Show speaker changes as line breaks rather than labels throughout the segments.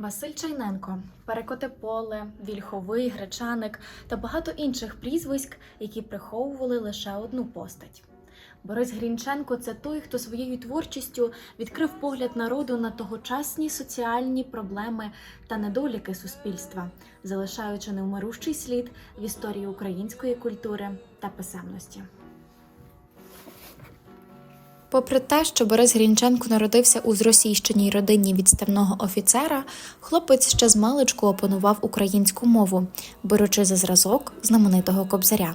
Василь Чайненко, Перекоте поле, Вільховий, Гречаник та багато інших прізвиськ, які приховували лише одну постать. Борис Грінченко це той, хто своєю творчістю відкрив погляд народу на тогочасні соціальні проблеми та недоліки суспільства, залишаючи невмирущий слід в історії української культури та писемності.
Попри те, що Борис Грінченко народився у зросійщеній родині відставного офіцера, хлопець ще з маличку опанував українську мову, беручи за зразок знаменитого кобзаря.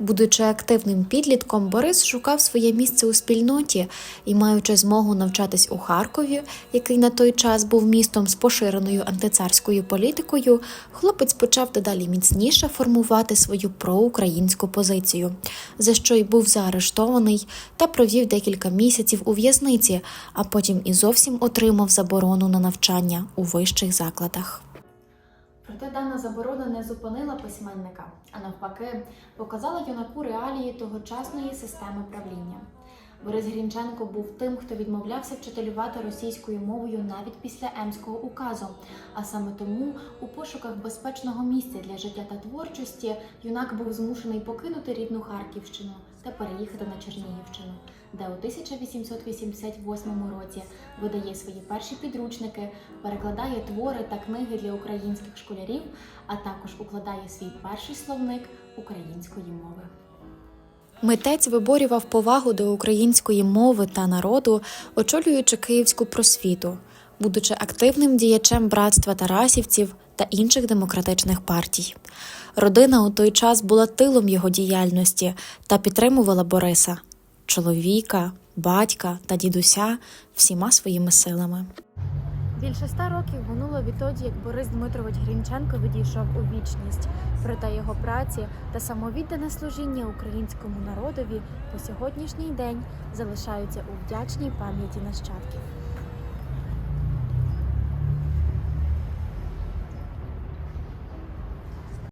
Будучи активним підлітком, Борис шукав своє місце у спільноті і, маючи змогу навчатись у Харкові, який на той час був містом з поширеною антицарською політикою, хлопець почав дедалі міцніше формувати свою проукраїнську позицію, за що й був заарештований та провів декілька місяців у в'язниці, а потім і зовсім отримав заборону на навчання у вищих закладах.
Проте дана заборона не зупинила письменника, а навпаки, показала юнаку реалії тогочасної системи правління. Борис Грінченко був тим, хто відмовлявся вчителювати російською мовою навіть після Емського указу. А саме тому, у пошуках безпечного місця для життя та творчості, юнак був змушений покинути рідну Харківщину та переїхати на Чернігівщину, де у 1888 році видає свої перші підручники, перекладає твори та книги для українських школярів, а також укладає свій перший словник української мови.
Митець виборював повагу до української мови та народу, очолюючи київську просвіту, будучи активним діячем братства тарасівців та інших демократичних партій. Родина у той час була тилом його діяльності та підтримувала Бориса, чоловіка, батька та дідуся всіма своїми силами.
Більше ста років минуло відтоді, як Борис Дмитрович Грінченко відійшов у вічність. Проте його праці та самовіддане служіння українському народові по сьогоднішній день залишаються у вдячній пам'яті нащадків.